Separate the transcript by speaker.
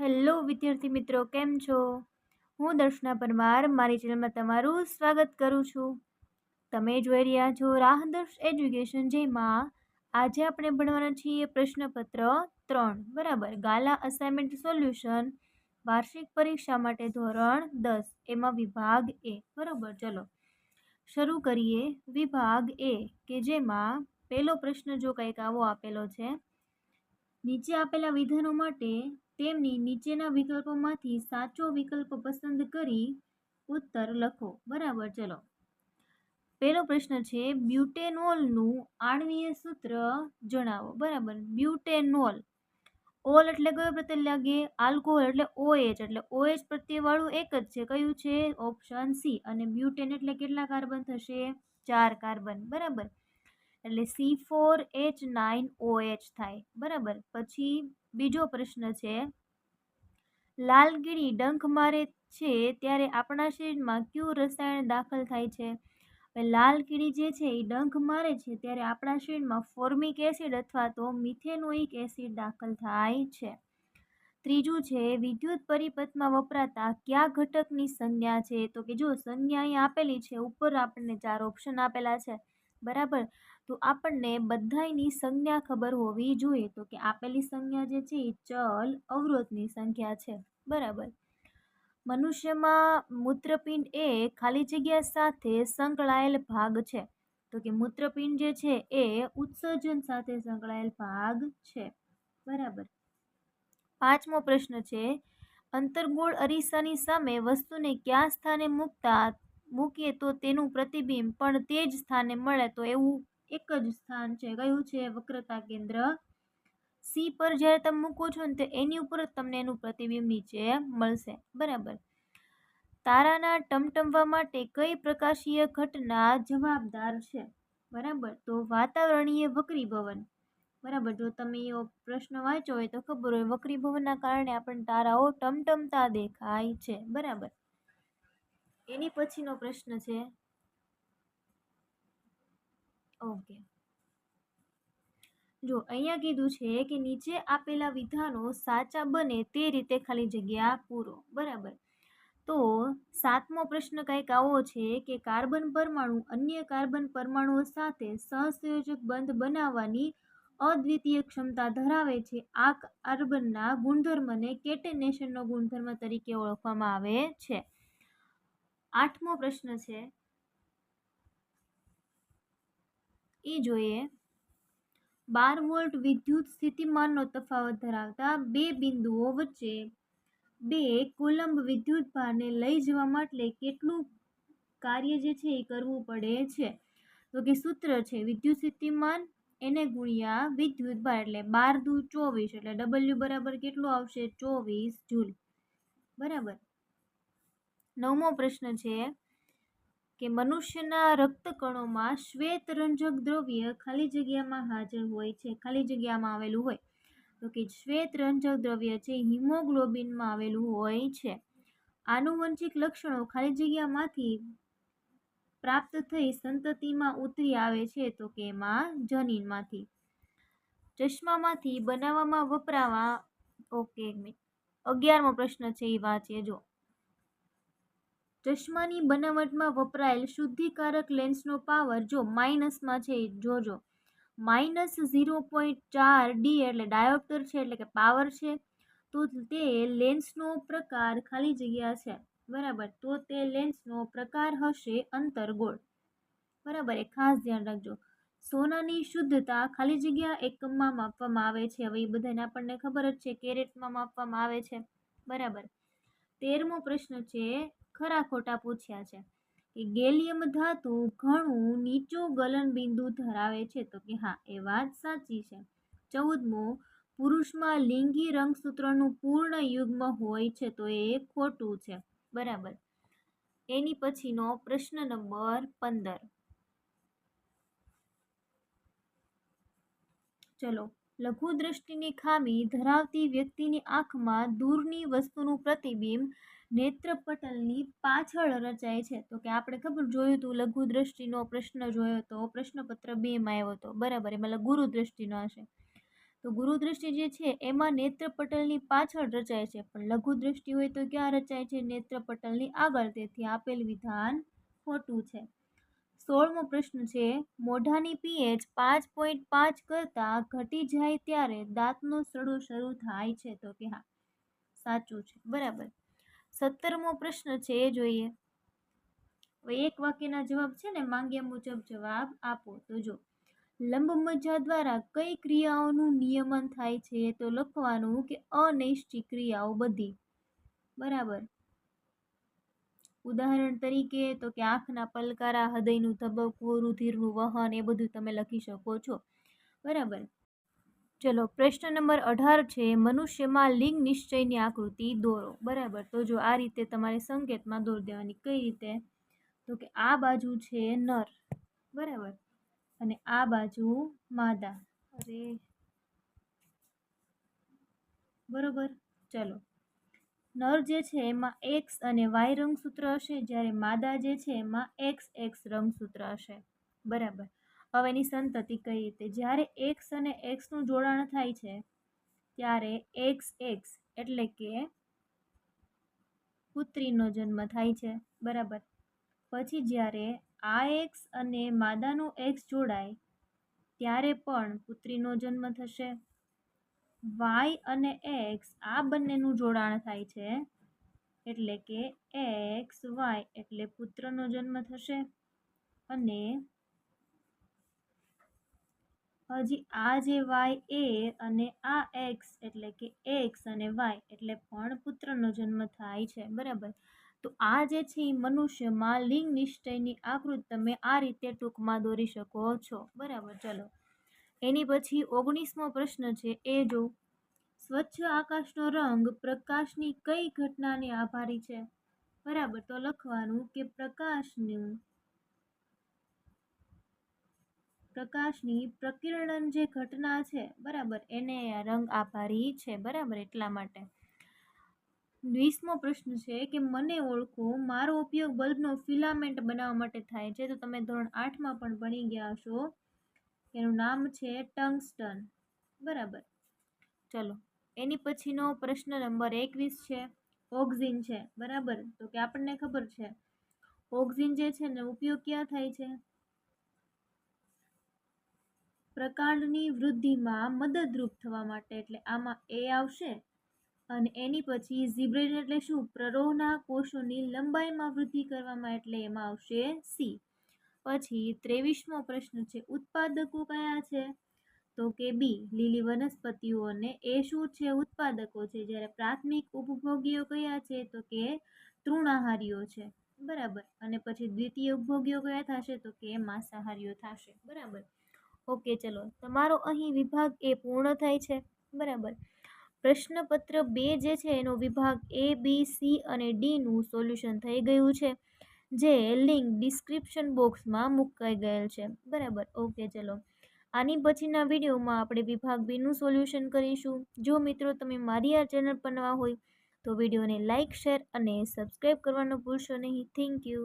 Speaker 1: Hello વિદ્યાર્થી મિત્રો, કેમ છો? હું દર્શના પરમાર, મારી ચેનલમાં તમારું સ્વાગત કરું છું. તમે જોઈ રહ્યા છો રાહદર્શ એજ્યુકેશન જેમાં આજે આપણે ભણવાના છીએ પ્રશ્નપત્ર ત્રણ, બરાબર? ગાલા અસાઇનમેન્ટ સોલ્યુશન વાર્ષિક પરીક્ષા માટે ધોરણ દસ, એમાં વિભાગ એ, બરાબર? ચલો, શરૂ કરીએ. વિભાગ એ, કે જેમાં પહેલો પ્રશ્ન જો કંઈક આવો આપેલો છે, નીચે આપેલા વિધાનો માટે તેમની નીચેના વિકલ્પોમાંથી સાચો વિકલ્પ પસંદ કરી ઉત્તર લખો. બરાબર, ચલો. પહેલો પ્રશ્ન છે, બ્યુટેનોલનું આણવીય સૂત્ર જણાવો. બરાબર, બ્યુટેનોલ. ઓલ એટલે કયો પ્રત્યય લાગે આલ્કોહોલ એટલે ઓએચ. એટલે ઓએચ પ્રત્યેવાળું એક જ છે. કયું છે? Option C. અને બ્યુટેન એટલે કેટલા કાર્બન થશે? ચાર કાર્બન. બરાબર. એટલે C four H nine O H થાય. બરાબર. પછી બીજો પ્રશ્ન છે, લાલગીરી ડંખ મારે છે ત્યારે આપણા શરીરમાં કયું રસાયણ દાખલ થાય છે? લાલ જે છે એ ડંખ મારે છે ત્યારે આપણા શરીરમાં ફોર્મિક એસિડ અથવા તો મિથેનોઇક એસિડ દાખલ થાય છે. ત્રીજું છે, વિદ્યુત પરિપથમાં વપરાતા કયા ઘટકની સંજ્ઞા છે? તો કે જો સંજ્ઞા અહીં આપેલી છે, ઉપર આપણને ચાર ઓપ્શન આપેલા છે. બરાબર? તો આપણને બધાની સંજ્ઞા ખબર હોવી જોઈએ. તો કે આપેલી સંજ્ઞા જે છે એ ચલ અવરોધની સંખ્યા છે. બરાબર? મનુષ્યમાં મૂત્રપિંડ એ ખાલી જગ્યા સાથે સંકળાયેલ ભાગ છે. તો કે મૂત્રપિંડ જે છે એ ઉત્સર્જન સાથે સંકળાયેલ ભાગ છે. બરાબર? પાંચમો પ્રશ્ન છે, અંતર્ગોળ અરીસાની સામે વસ્તુને કયા સ્થાને મૂકતા મૂકીએ તો તેનું પ્રતિબિંબ પણ તે જ સ્થાને મળે. તો એવું એક જ સ્થાન છે. કયું છે? વક્રતા કેન્દ્ર. સી પર જ્યારે તમે મૂકો છો ને, તો એની ઉપર જ તમને એનું પ્રતિબિંબ નીચે મળશે. બરાબર. તારાના ટમટમવા માટે કઈ પ્રકાશીય ઘટના જવાબદાર છે? બરાબર. તો વાતાવરણીય વક્રીભવન. બરાબર. જો તમે એવો પ્રશ્ન વાંચો હોય તો ખબર હોય, વક્રીભવનના કારણે આપણને તારાઓ ટમટમતા દેખાય છે. બરાબર. એની પછીનો પ્રશ્ન છે? ઓકે જો અહીંયા કીધું છે કે નીચે આપેલા વિધાનો સાચા બને તે રીતે ખાલી જગ્યા પૂરો, બરાબર? તો સાતમો પ્રશ્ન કંઈક આવો છે કે કાર્બન પરમાણુ અન્ય કાર્બન પરમાણુઓ સાથે સહસંયોજક બંધ બનાવવાની અદ્વિતીય ક્ષમતા ધરાવે છે. આ કાર્બનના ગુણધર્મને કેટેનેશનનો ગુણધર્મ તરીકે ઓળખવામાં આવે છે. આઠમો પ્રશ્ન છે. એ જોઈએ. બાર વોલ્ટ વિદ્યુત સ્થિતિમાનનો તફાવત ધરાવતા બે બિંદુઓ વચ્ચે બે કુલંબ વિદ્યુત ભારને લઈ જવા માટે કેટલું કાર્ય જે છે એ કરવું પડે છે. તો કે સૂત્ર છે, વિદ્યુત સ્થિતિમાન એને ગુણ્યા વિદ્યુત ભાર એટલે બાર દુ ચોવીસ એટલે ડબલ્યુ બરાબર કેટલું આવશે? ચોવીસ જૂલ. બરાબર? નવમો પ્રશ્ન છે કે મનુષ્યના રક્તકણોમાં શ્વેત રંજક દ્રવ્ય ખાલી જગ્યામાં હાજર હોય છે, ખાલી જગ્યામાં આવેલું હોય. તો કે શ્વેત રંજક દ્રવ્ય છે હિમોગ્લોબિનમાં આવેલું હોય છે. આનુવંશિક લક્ષણો ખાલી જગ્યામાંથી પ્રાપ્ત થઈ સંતતિમાં ઉતરી આવે છે તો કે એમાં જનીનમાંથી. ચશ્મામાંથી બનાવવામાં વપરાવા, ઓકે અગિયારમો પ્રશ્ન છે એ વાંચીએ જો. ચશ્માની બનાવટમાં વપરાયેલ શુદ્ધિકારક લેન્સનો પાવર જો માઇનસમાં છે જોજો. માઇનસ ઝીરો પોઈન્ટ ચાર ડી એટલે ડાયોપ્ટર છે એટલે કે પાવર છે. તો તે લેન્સનો પ્રકાર ખાલી જગ્યા છે. બરાબર? તો તે લેન્સનો પ્રકાર હશે અંતરગોળ બરાબર? એ ખાસ ધ્યાન રાખજો. સોનાની શુદ્ધતા ખાલી જગ્યા એકમમાં માપવામાં આવે છે. હવે એ બધાને આપણને ખબર જ છે. કેરેટમાં માપવામાં આવે છે. બરાબર? તેરમો પ્રશ્ન છે ખરા ખોટા પૂછ્યા છે કે ગેલિયમ ધાતુ ઘણું નીચું ગલન બિંદુ ધરાવે છે તો કે હા, એ વાત સાચી છે. ચૌદમો, પુરુષમાં લિંગી રંગસૂત્રનું પૂર્ણ યુગ્મ હોય છે તો એ ખોટું છે. બરાબર. એની પછીનો પ્રશ્ન નંબર પંદર. ચલો લઘુ દ્રષ્ટિની ખામી ધરાવતી વ્યક્તિની આંખમાં દૂરની વસ્તુનું પ્રતિબિંબ નેત્રપટલની પાછળ રચાય છે. તો કે આપણે ખબર જોયું હતું લઘુ દ્રષ્ટિનો પ્રશ્ન જોયો હતો પ્રશ્નપત્ર બેમાં આવ્યો હતો બરાબર, એમાં ગુરુ દ્રષ્ટિનો હશે. તો ગુરુ દૃષ્ટિ જે છે, એમાં નેત્રપટલની પાછળ રચાય છે. પણ લઘુ દૃષ્ટિ હોય તો ક્યાં રચાય છે? નેત્રપટલની આગળ. તેથી આપેલ વિધાન ખોટું છે. સોળમો પ્રશ્ન છે, મોઢાની પીએચ પાંચ પોઈન્ટ પાંચ કરતાં ઘટી જાય ત્યારે દાંતનો સડો શરૂ થાય છે. તો કે હા, સાચું છે. બરાબર. સત્તરમો પ્રશ્ન છે, એ જોઈએ. હવે એક વાક્યના જવાબ છે ને, માંગ્યા મુજબ જવાબ આપો. તો જો લંબમજ્જા દ્વારા કઈ ક્રિયાઓનું નિયમન થાય છે, તો લખવાનું કે અનૈશ્ચિક ક્રિયાઓ બધી. બરાબર? ઉદાહરણ તરીકે તો કે આંખના પલકારા, હૃદયનું ધબકવું રુધિરનું વહન, એ બધું તમે લખી શકો છો. બરાબર? ચલો, પ્રશ્ન નંબર અઢાર છે, મનુષ્યમાં લિંગ નિશ્ચયની આકૃતિ દોરો. બરાબર, તો જો આ રીતે તમારે સંકેતમાં દોરી દેવાની કઈ રીતે? તો કે આ બાજુ છે નર. બરાબર? અને આ બાજુ માદા. અરે! બરોબર? ચલો. નર જે છે, એમાં એક્સ અને વાય રંગસૂત્ર હશે. જ્યારે માદા જે છે, એમાં એક્સ એક્સ રંગસૂત્ર હશે. બરાબર? હવે એની સંતતિ કઈ રીતે? જ્યારે એક્સ અને એક્સનું જોડાણ થાય છે, ત્યારે એક્સ એક્સ એટલે કે પુત્રીનો જન્મ થાય છે. બરાબર? પછી જ્યારે આ એક્સ અને માદાનું એક્સ જોડાય, ત્યારે પણ પુત્રીનો જન્મ થશે. વાય અને એક્સ આ બંનેનું જોડાણ થાય છે, એટલે કે એક્સ વાય એટલે પુત્રનો જન્મ થશે. અને હજી આ જે વાય એ અને આ એક્સ એટલે કે એક્સ અને વાય એટલે પણ પુત્રનો જન્મ થાય છે, બરાબર? તો આ જે છે એ મનુષ્યમાં લિંગ નિશ્ચયની આકૃતિ તમે આ રીતે ટૂંકમાં દોરી શકો છો, બરાબર? ચલો. એની પછી ઓગણીસમો પ્રશ્ન છે, એ જો સ્વચ્છ આકાશનો રંગ પ્રકાશની કઈ ઘટનાને આભારી છે? બરાબર, તો લખવાનું કે પ્રકાશનું પ્રકાશની પ્રકિરણન જે ઘટના છે, બરાબર, એને રંગ આભારી છે, બરાબર, એટલા માટે. વીસમો પ્રશ્ન છે કે, મને ઓળખો, મારો ઉપયોગ બલ્બનો ફિલામેન્ટ બનાવવા માટે થાય છે. તો તમે ધોરણ આઠમાં પણ ભણી ગયા છો એનું નામ છે ટંગસ્ટન. બરાબર. ચલો, એની પછીનો પ્રશ્ન નંબર એકવીસ છે. ઓક્ઝિન છે. બરાબર? તો કે આપણને ખબર છે. ઓક્ઝિન જે છે ને, ઉપયોગ ક્યાં થાય છે? પ્રકાંડની વૃદ્ધિમાં મદદરૂપ થવા માટે, એટલે આમાં એ આવશે. અને એની પછી ઝીબ્રેન એટલે શું? પ્રરોહના કોષોની લંબાઈમાં વૃદ્ધિ કરવામાં, એટલે એમાં આવશે સી. પછી ત્રેવીસમો પ્રશ્ન છે, ઉત્પાદકો કયા છે? તો કે બી, લીલી વનસ્પતિઓ અને એ શું છે? ઉત્પાદકો છે. જ્યારે પ્રાથમિક ઉપભોગીઓ કયા છે? તો કે તૃણાહારીઓ છે. બરાબર. અને પછી દ્વિતીય ઉપભોગીઓ કયા થશે? તો કે માંસાહારીઓ થશે. બરાબર. ઓકે, ચલો. તમારો અહીં વિભાગ એ પૂર્ણ થાય છે. બરાબર. પ્રશ્નપત્ર બે જે છે, એનો વિભાગ એ, બી, સી અને ડીનું સોલ્યુશન થઈ ગયું છે, જે લિંક ડિસ્ક્રિપ્શન બોક્સમાં મુકાઈ ગયેલ છે. બરાબર. ઓકે, ચલો. આની પછીના વિડીયોમાં આપણે વિભાગ બીનું સોલ્યુશન કરીશું. જો મિત્રો તમે મારી આ ચેનલ પર નવા હોય, તો વિડીયોને લાઇક શેર અને સબસ્ક્રાઈબ કરવાનું ભૂલશો નહીં. Thank you.